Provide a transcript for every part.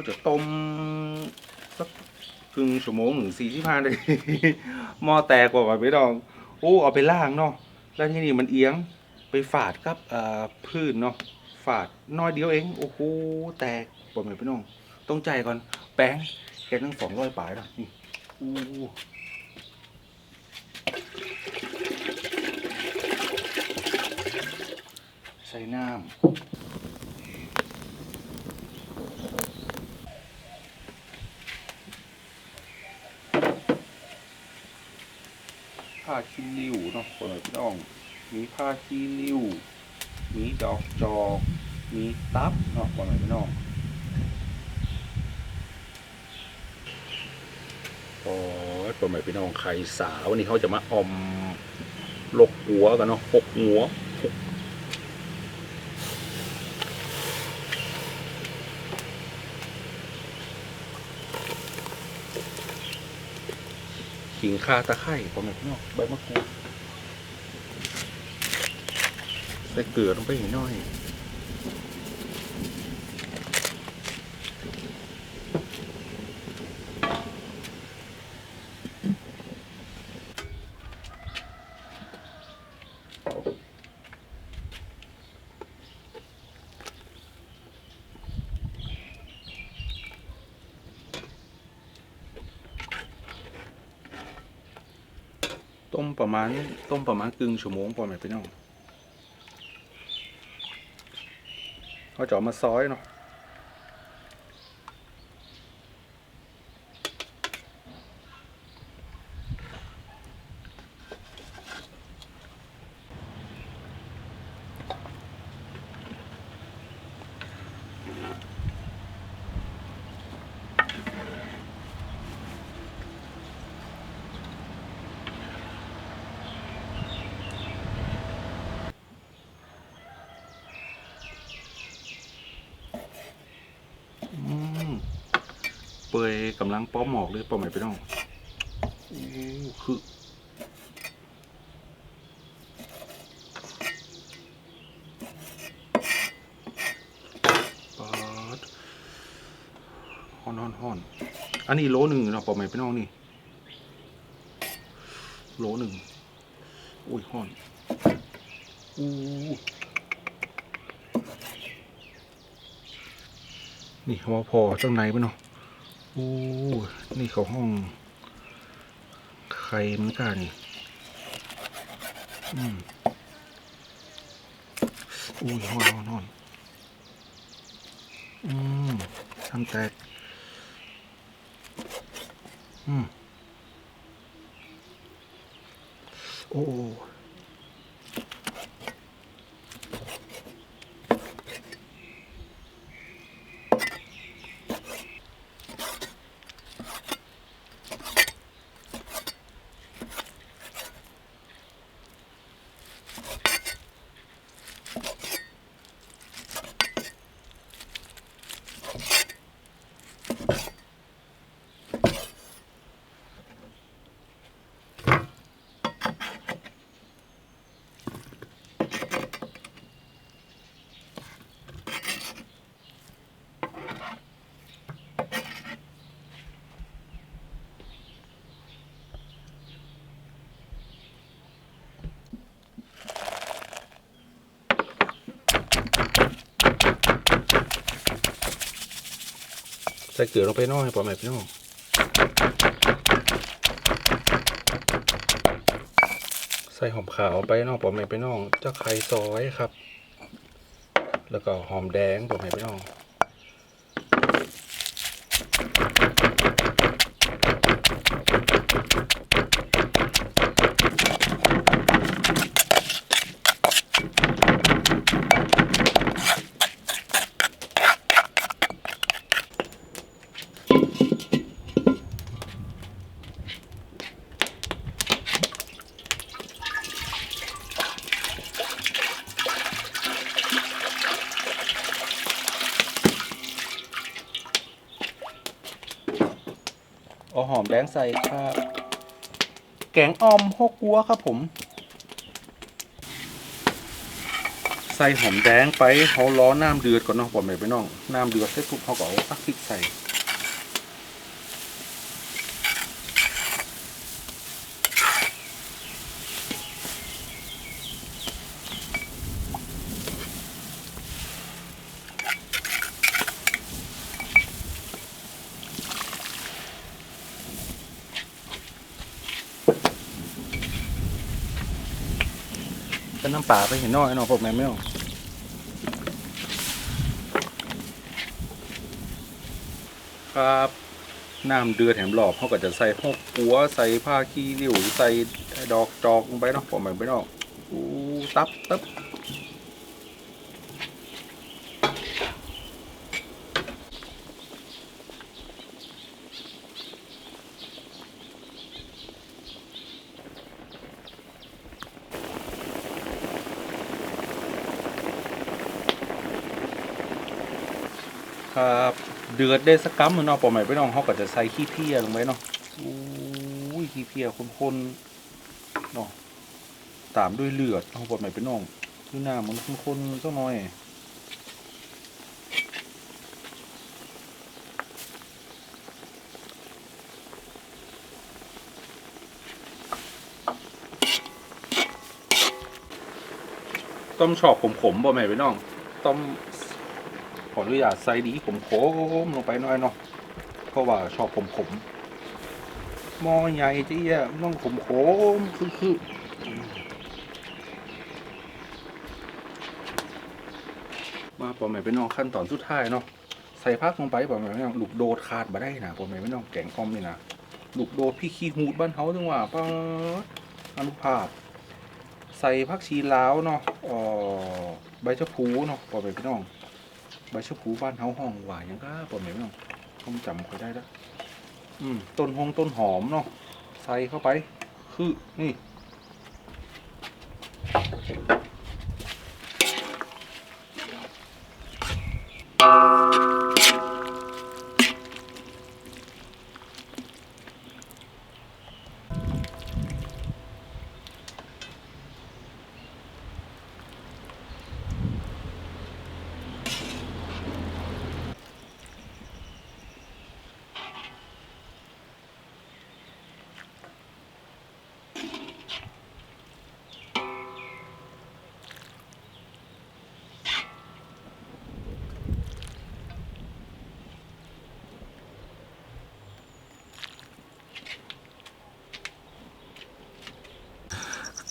เขาจะต้มสักครึ่งชั่วโมงหรือสี่สิบห้านาทีหม้อแตกกว่าพี่น้องโอ้เอาไปล่างเนาะแล้วที่นี่มันเอียงไปฝาดกับเอ่อพืชเนาะฝาดน้อยเดียวเองโอ้โหแตกบอกเลยพี่น้องต้องใจก่อนแป้งแค่ตั้งสองร้อยปลายแล้วนี่อู้ใส่น้ำ ขี้ริ้วเนาะคนลยพี่น้องมีผ้าขี้ริ้วมีดอกจอกมีตับเนาะคนลยพี่น้องโอ้ยตัวใหม่พี่น้องไข่สาววันนี้เขาจะมาอมลกหัวกันเนาะหกหัว ขิงข่าตะไคร่ผม่พี่น้อกใบมะกรูดใส่เกลือลงไปหน่อย ณต้มประมาณครึ่งชั่วโมงพอไหมพี่น้องเขาจะเอามาซอยเนาะอืม เปยกำลังป้อมหมอกเลยป้อมไหมพี่น้องโอ้คือปาดฮอนฮอนฮอนอันนี้โลหนึ่งเนาะป้อมไหมพี่น้องนี่ โลหนึ่งอุ้ยฮอนอู้นี่เขาว่าพอจังไหนปะเนาะ โอ้นี่เขาห้อง ใครมันกันนี่ อืมอุ้ยฮอนฮอนอนอืมทำแตก อืม โอ้ ส่เกลือลงไปน้อยปอแม่พี่น้องใส่หอมขาวไปน้องปอแม่พี่น้องเจ้าไข่ซอยครับ แล้วก็หอมแดงปอแม่พี่น้อง เอาหอมแดงใส่ครับ แกงออมหกกัวครับผม ใส่หอมแดงไปเขาล้อน้ำเดือดก่อนเนาะปอมแม่พี่น้อง น้ำเดือดเสร็จปุ๊บเขาก็เอาตักพริกใส่ เป่าไปเห็นน้อยเนาะพวกแมวไม่เอกครับน้ำเดือดแถมหลอบเขาก็จะใส่พวกปัวใส่ผ้าขี้ริ้วใส่ดอกจอกลงไปเนาะผมแม่ไปเอาอู้ตับตับครับ เดือดได้สักกัมหนึ่งเนาะพวกแม่ไม่เอาเขาก็จะใส่ขี้เพี้ยลงไปเนาะอู้ยขี้เพี้ยคนๆเนาะตามด้วยเลือดเอาพวกแม่พี่น้องคือหน้ามันคนๆสักหน่อยต้มชอบขมๆบ่แม่พี่น้อง ต้ม ขออนุญาตใส่ดีขมๆลงไปหน่อยเนาะเพราะว่าชอบขมๆหม้อใหญ่ที่อะต้องขมๆคือๆมาปอแม่พี่น้องขั้นตอนสุดท้ายเนาะใส่ผักลงไปปอแม่พี่น้องลูกโดดขาดมาได้นะปอแม่พี่น้องแกงคอมนี่นะลูกโดดพี่ขี้หูดบ้านเฮาจังหว่าป้าอนุภาพ ใส่ผักชีลาวเนาะอ่อใบชะพูเนาะปอแม่พี่น้อง ใบชะพูบ้านเฮาห้องหวานยังก็ปอแม่พี่น้องผมจำค่อยได้แล้วอืมต้นหงต้นหอมเนาะใส่เข้าไป คือนี่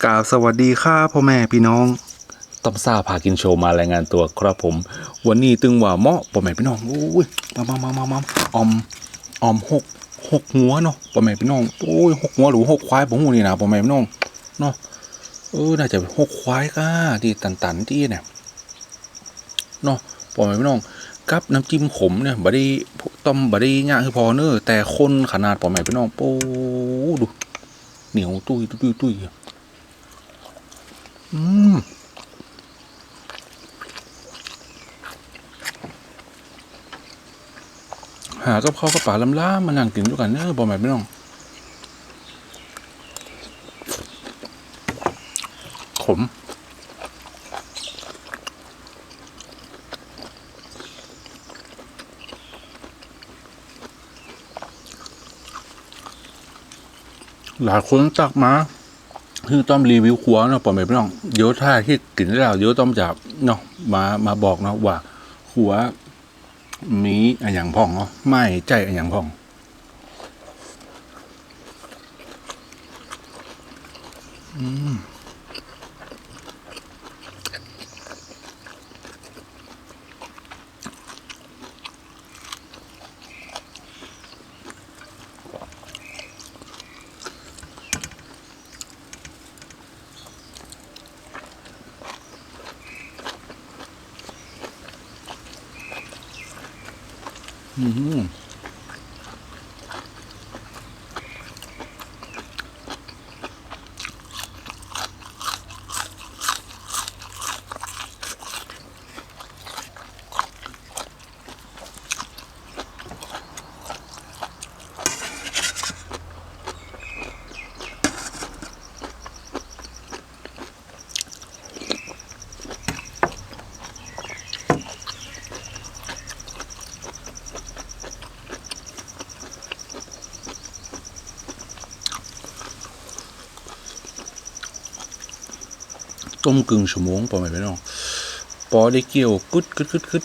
กราบสวัสดีค่ะพ่อแม่พี่น้องต้อมซาพากินโชว์มารายงานตัวครับผม วันนี้ตึงว่าเหมาะพ่อแม่พี่น้องโอ้ยมามามามามาออมออมหกหกหัวเนาะพ่อแม่พี่น้องโอ้ยหกหัวหรือหกควายผมหูนี่นะพ่อแม่พี่น้องเนาะเออน่าจะเป็นหกควายก้าที่ตันตันๆที่เนี่ยเนาะพ่อแม่พี่น้องกับน้ำจิ้มขมเนี่ยบดได้ต้มบดได้ย่างคือพอเนอะแต่คนขนาดพ่อแม่พี่น้องโอ้ดูเหนียวตุ้ยตุ้ยตุ้ย อืมหากับข้าวกับป่าลำล่ามานั่งกินด้วยกันเนอะบอกแบบไม่ต้อง ขม หลายคนตักมา คือต้อมรีวิวครัวเนาะปอมไม่น้องเดี๋ยวถ้าที่กินได้แล้วเดี๋ยวต้อมจะเนาะมามาบอกเนาะว่าครัวมีอันอย่างพ่องเนาะไม่ใจอันอย่างพ่องอืม อืม มกึ่งชั่วโมงปอไหมพี่น้องปอได้เกี่ยวกึดกึดกึดกึด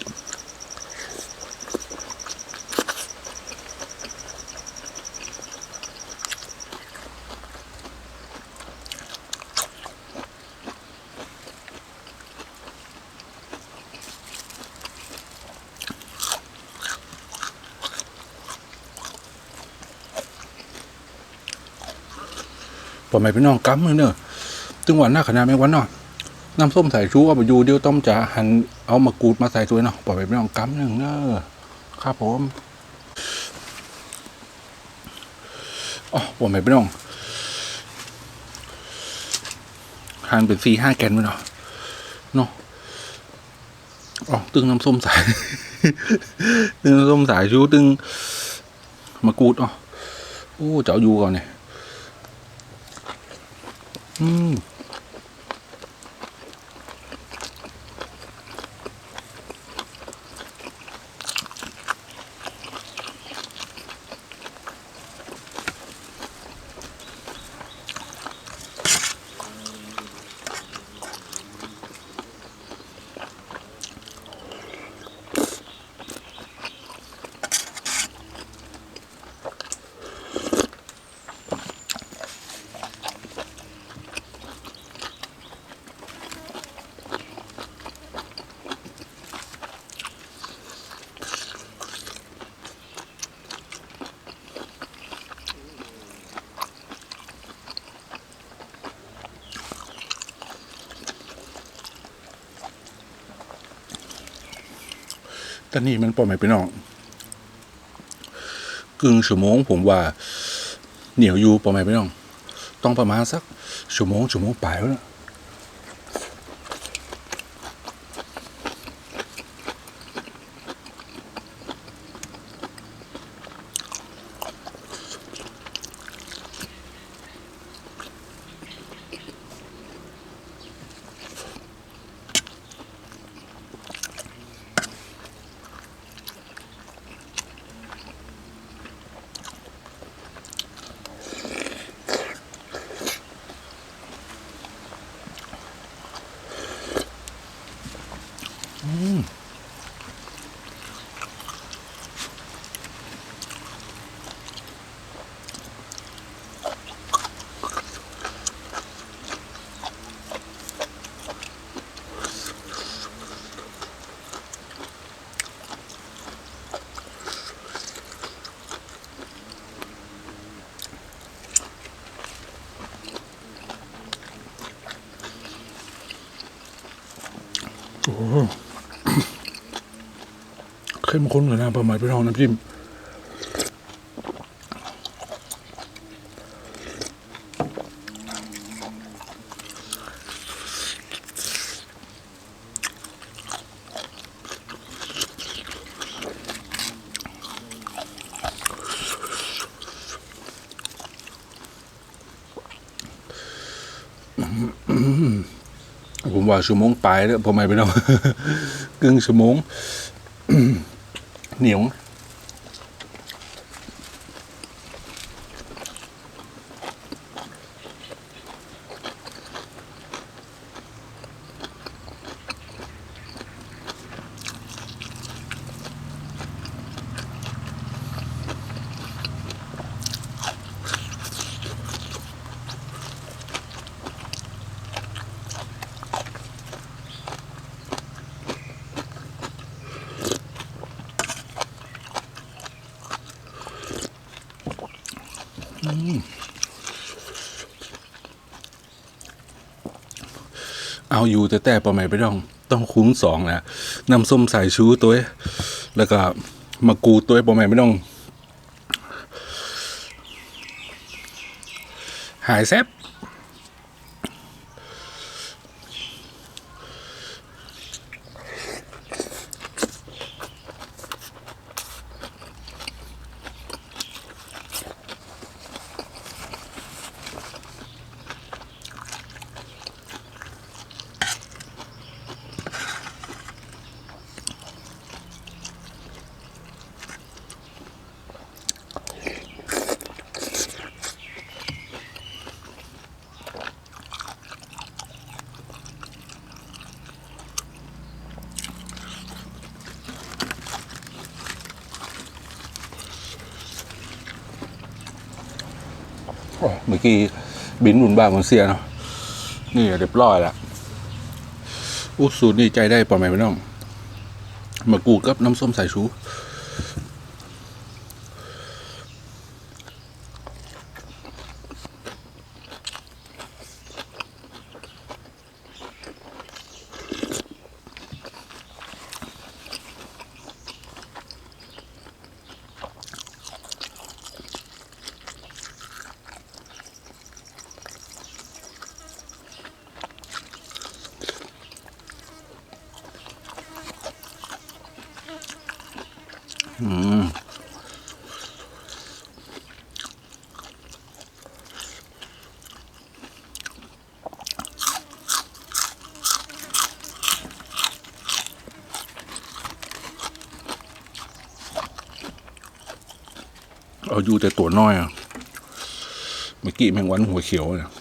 ปอไหมพี่น้องกำมือเนอะตึงวานหน้าขนาดแมงวันเนาะ น้ำส้มสายชูเอาไปอยู่เดียวต้มจะหั่นเอามากรูดมาใส่ตัวเนาะปอไหมพี่น้องกำหนึ่งเนอะครับผมอ๋อปอไหมพี่น้องหั่นเป็นสี่ห้าแกนไว้เนาะเนาะอ๋อตึงน้ำส้มสาย ตึงน้ำส้มสายชูตึงมากรูดอ๋อโอ้เจ้าอยู่ก่อนเนี่ยอืม แต่นี่มันปล่อยไม่ไปน้องกึ่งชั่วโมงผมว่า เหนียวอยู่ปล่อยไม่ไปน้อง ต้องประมาณสักชั่วโมงชั่วโมงปลายแล้ว เข้มข้นเลยนะปลาไหมไปน้องน้ำจิ้มผมว่าชั่วโมงปลายแล้วพอไม่ไปเนาะกึ่งชั่วโมง เหนียว อาอยู่แต่แต่ประมาณไปต้อง ต้องคุ้มสองนะน้ำส้มสายชูตัวแล้วก็มะกรูตัวปองประมาณไม่ต้อง หายแซบ กี้บินหมุนบางมันเสียเนาะนี่เรียบร้อยละอู้สูตรนี่ใจได้ปอไหมพี่น้องมากูกับน้ำส้มสายชู เอาอยู่แต่ตัวน้อยอะเมื่อกี้แมงวันหัวเขียวเนี่ย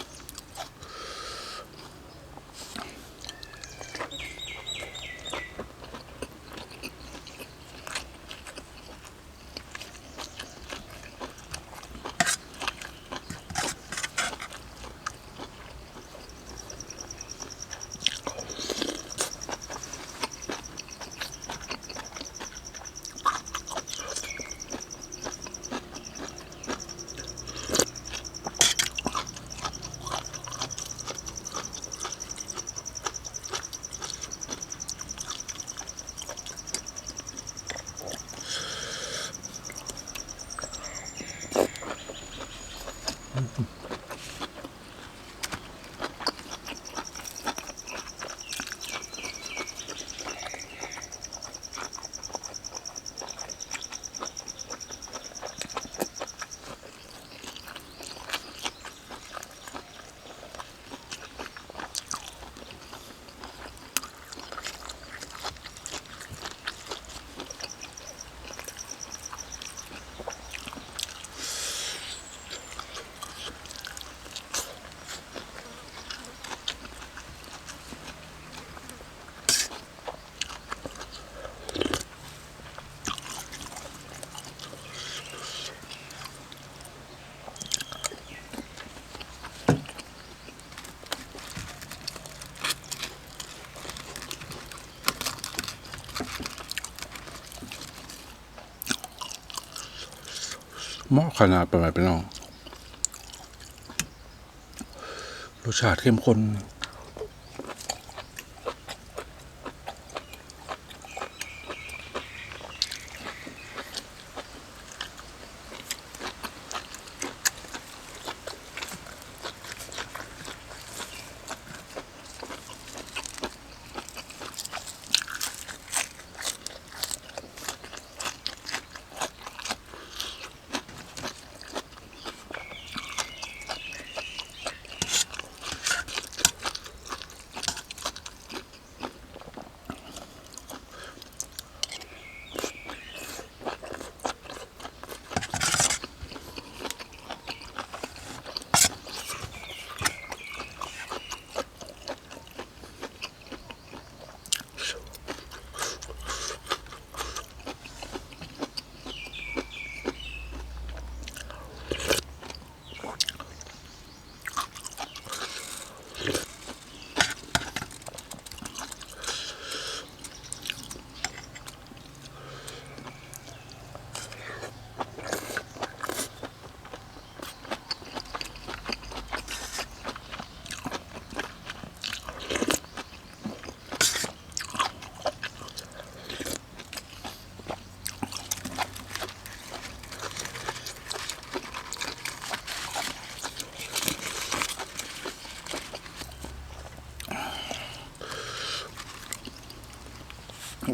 หมาะขนาดประมาณเป็นน้องรสชาติเข้มข้น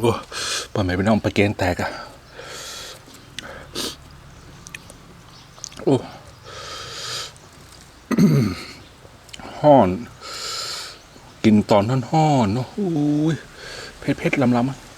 โอ้ป อไมเป็นน้องปลาเกณฑ์แตกอะโอ้ห่อน กินตอนห่อนเนาะอุ้ยเผ็ดเผ็ดลำลำ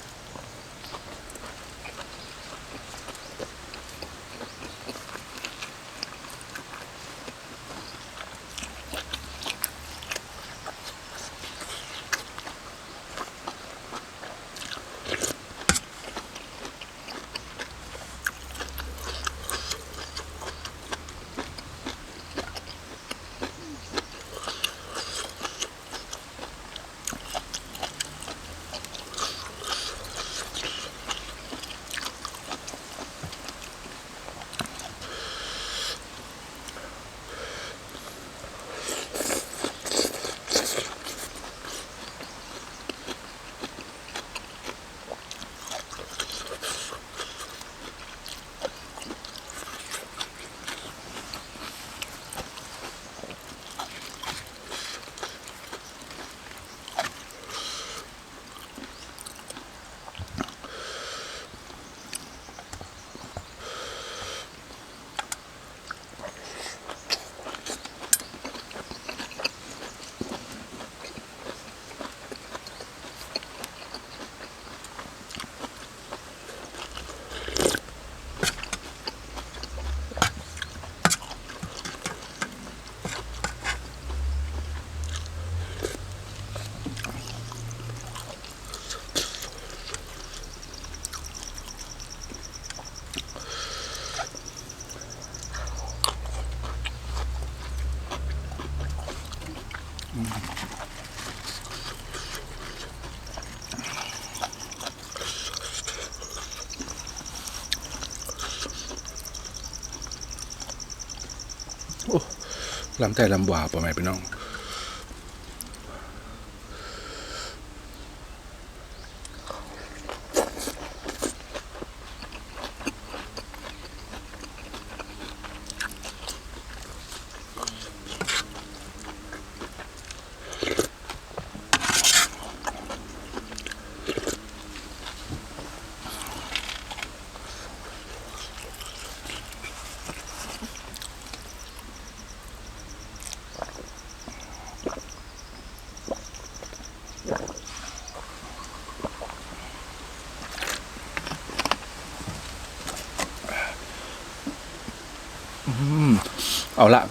ลำไส้ลำหวาประมาณพี่น้อง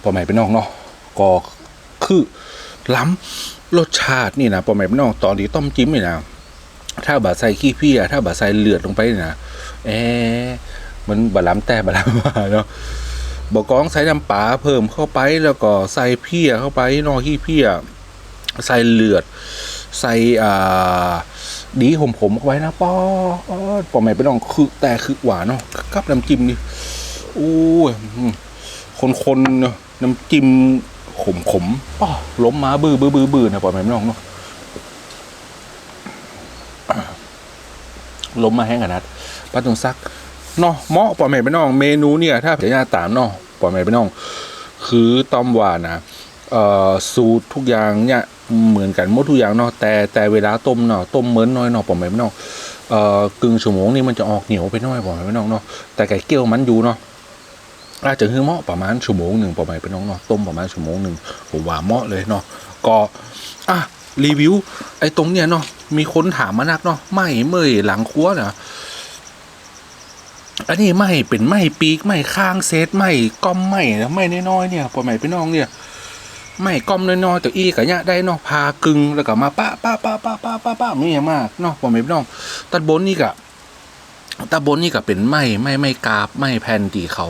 เอาละปอใหม่เป็นน้องเนาะก็คือล้ำรสชาตินี่นะปอใหม่เป็นน้องตอนที่ต้มจิ้มนี่นะถ้าบาใส่ขี้เพี้ยถ้าบาใส่เลือดลงไปนี่นะเอ๊มันบาล้ำแต่บาล้ำมาเนาะบอกองใส่น้ำปลาเพิ่มเข้าไปแล้วก็ใส่เพี้ยเข้าไปนอขี้เพี้ยใส่เลือด ใส่อ่าดีผมผมเข้าไว้นะป้อปอใหม่เป็นน้องคือแต่คือหวานเนาะกับน้ำจิ้มนี่อู้ยอืมคนๆเนอะ น้ำจิ้มขมขมๆป้อล้มมาบือบือบือบือนะปล่อยแม่น้องเนาะล้มมาแห้งขนาดป้าตรงซักเนาะเหมาะปล่อยแม่ไปน้อง เมนูเนี่ยถ้าจะยาตามเนาะปล่อยแม่ไปน้อง คือต้มหวานนะเอ่อสูตรทุกอย่างเนี่ยเหมือนกันหมดทุกอย่างเนาะแต่แต่เวลาต้มเนาะต้มเหมือนน้อยเนาะปล่อยแม่ไปน้องเอ่อกึ่งชั่วโมงนี่มันจะออกเหนียวไปหน้อยปล่อยแม่ไปน้องเนาะแต่ไก่เกี้ยวมันอยู่เนาะ อาจจะคือเหมาะประมาณชั่วโมงหนึ่งประมาณเป็นน้องเนาะต้มประมาณชั่วโมงหนึ่งผมว่าเหมาะเลยเนาะก็อะรีวิว ไอ้ตรงเนี้ยเนาะมีคนถามมานักเนาะไม่เมื่อยหลังครัวเนาะอันนี้ไม่เป็นไม่ปีกไม่ข้างเซตไม่ก้อมไม่นะไม่น้อยๆเนี่ยประมาณเป็นน้องเนี่ยไม่ก้อมน้อยๆแต่อีกะเนี่ยได้เนาะพากึงแล้วก็มาปะปะปะปะปะปะปะมีอย่างมากเนาะประมาณเป็นน้องตัดบนนี่กะ ตาบนนี่ก็เป็นไม้ไม้ไม้กาบไม้แผ่นที่เขา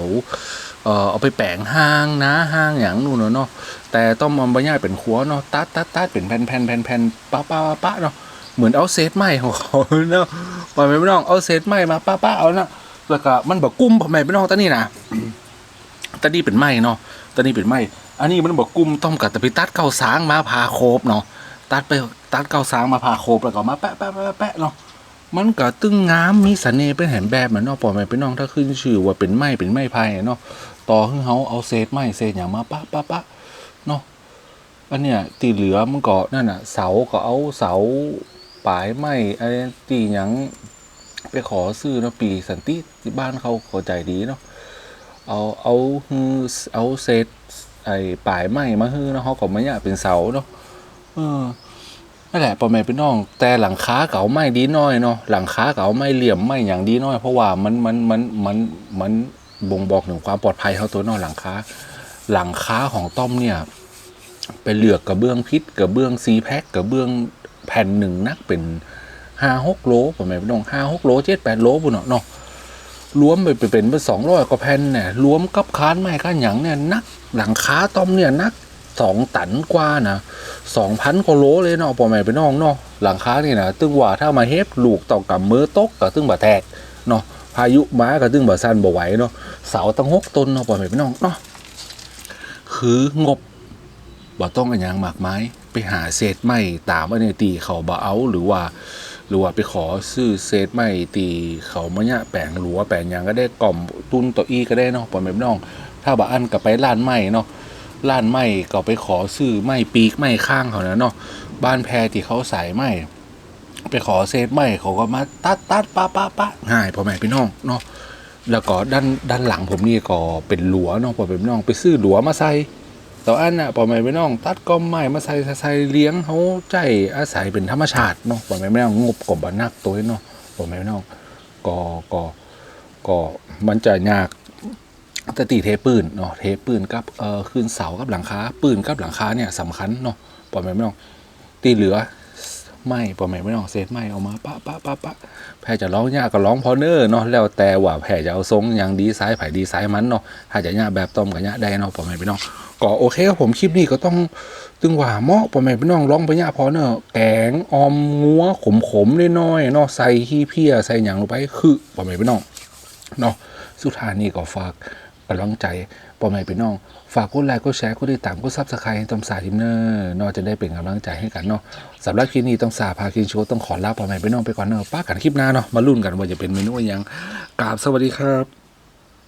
เอ่อเอาไปแปลงห้างนะห้างอย่างนู่นเนาะแต่ต้องมันบรรยายเป็นขัวเนาะตัดตัดตัดเป็นแผ่นแผ่นแผ่นแผ่นป้าป้าป้าเนาะเหมือนเอาเศษไม้ของเขาเนาะปล่อยไม่ต้องเอาเศษไม้มาป้าป้าเอาเนาะแล้วก็มันบอกกุ้มผมไม่ไม่ต้องตอนนี้นะตอนนี้เป็นไม้เนาะตอนนี้เป็นไม้อันนี้มันบอกกุ้มต้มกับตะไปตัดเก้าสางมาพาโคบเนาะตัดไปตัดเก้าสางมาพาโคบแล้วก็มาแปะแปะแปะแปะเนาะ มันก็ตึงงามมีเสน่ห์เป็นแหมแบบเหมือนเนาะปล่อยไปเป็นน้องถ้าขึ้นชื่อว่าเป็นไม้เป็นไม้ไผ่เนาะต่อให้เขาเอาเศษไม้เศษอย่างมาปะปะปะเนาะอันเนี้ยตีเหลือมันก็นั่นน่ะ เสาก็เอาเสาปลายไม้ไอ้ตีหยังไปขอซื้อเนาะปีสันติที่บ้านเขาเขาใจดีเนาะเอาเอาฮือเอาเศษไอ้ปลายไม้มาฮือเนาะเขาก็ไม่อยากเป็นเสาเนาะเออ นั่นแหละปอแม่พี่น้อง แต่หลังคาเก่าไม่ดีน้อยเนาะหลังคาเก่าไม่เหลี่ยมไม่อย่างดีน้อย เพราะว่ามันมันมันมันมันบ่งบอกถึงความปลอดภัยเขาตัวนอกหลังคาหลังคาของต้อมเนี่ยไปเลือกกระเบื้องพิษกระเบื้องซีแพ็คกระเบื้องแผ่นหนึ่งนักเป็นห้าหกโลปอแม่พี่น้องห้าหกโลเจ็ดแปดโลปุ่นเนาะเนาะรวมไปเป็นเป็นสองร้อยกว่าแผ่นเนี่ยรวมกับคานไม้คานหยังเนี่ยนักหลังคาต้อมเนี่ยนัก สองตันกว่านะสองพันกว่าโลเลยเนาะปอแม่ไปน้องเนาะหลังคานี่นะตึงว่าถ้ามาเฮฟลูกต่อกับมือตกก็ตึงบ่แตกเนาะพายุมาก็ตึงบ่สั้นบ่ไหวเนาะเสาตั้งหกต้นเนาะปอแม่ไปน้องเนาะคืองบบ่ต้องอันยังมากไมายไปหาเศษไม้ตามอันนี้ตีเขาบ่เอาหรือว่าหรือว่าไปขอซื้อเศษไม้ตีเขามาเนี่ยแปลงหรือว่าแปลงยังก็ได้กล่อมตุ้นตัวอีก็ได้เนาะปอแม่ไปน้อง ถ้าบ่อันก็ไปร้านไม้เนาะ ร้านไม้ก็ไปขอซื้อไม้ปีกไม้ข้างเขานะเนาะบ้านแพรที่เขาใส่ไม้ไปขอเศษไม้เขาก็มาตัดตัดปะปะปะง่ายพ่อแม่พี่น้องเนาะแล้วก็ด้านด้านหลังผมนี่ก็เป็นหลัวเนาะพ่อแม่พี่น้องไปซื้อหลัวมาใส่ต่ออันน่ะพ่อแม่พี่น้อง ตัดก้มไม้มาใส่ใส่ใส่เลี้ยงเขาใจอาศัยเป็นธรรมชาติเนาะพ่อแม่พี่น้องงบกบนักตัวเนาะพ่อแม่พี่น้องก็ก็ก็มันจะยาก แตตีเทปืนเนาะเทปืนกับเอ่อขึ้นเสากับหลังคาปืนกับหลังคาเนี่ยสำคัญเนาะปล่อยไม่ไม่ต้องตีเหลือไม่ปล่อยไม่ไม่ต้องเศษไม่เอามาปะปะปะปะแพรจะร้องยากก็ร้องพอเนอร์เนาะแล้วแต่ว่าแพรจะเอาทรงอย่างดีไซน์ไผ่ดีไซน์มันเนาะถ้าจะยากแบบต้มกับยากได้เนาะปล่อยไม่ไม่ต้องก็โอเคครับผมคลิปนี้ก็ต้องตึงว่าเมาะปล่อยไม่ไม่ต้องร้องไปยากพอเนอร์แกงอมงัวขมขมๆน้อยเนาะใส่ขี้เพี้ยใส่หยังลงไปคือปล่อยไม่ไม่ต้องเนาะสุดท้ายนี้ก็ฝาก กำลังใจพ่อแม่พี่น้อง ฝากกดไลค์กดแชร์กดติดตามกดซับสไครต์ให้ตำสาทิมเนอร์นาะจะได้เป็นกำลังใจให้กันเนาะสำหรับคลิปนี้ต้องสาพาคินโชว์ต้องขอลาพ่อแม่พี่น้องไปก่อนเนาะป้ากันคลิปหน้าเนาะมาลุ้นกันว่าจะเป็นเมนูอิหยังกราบสวัสดีครับ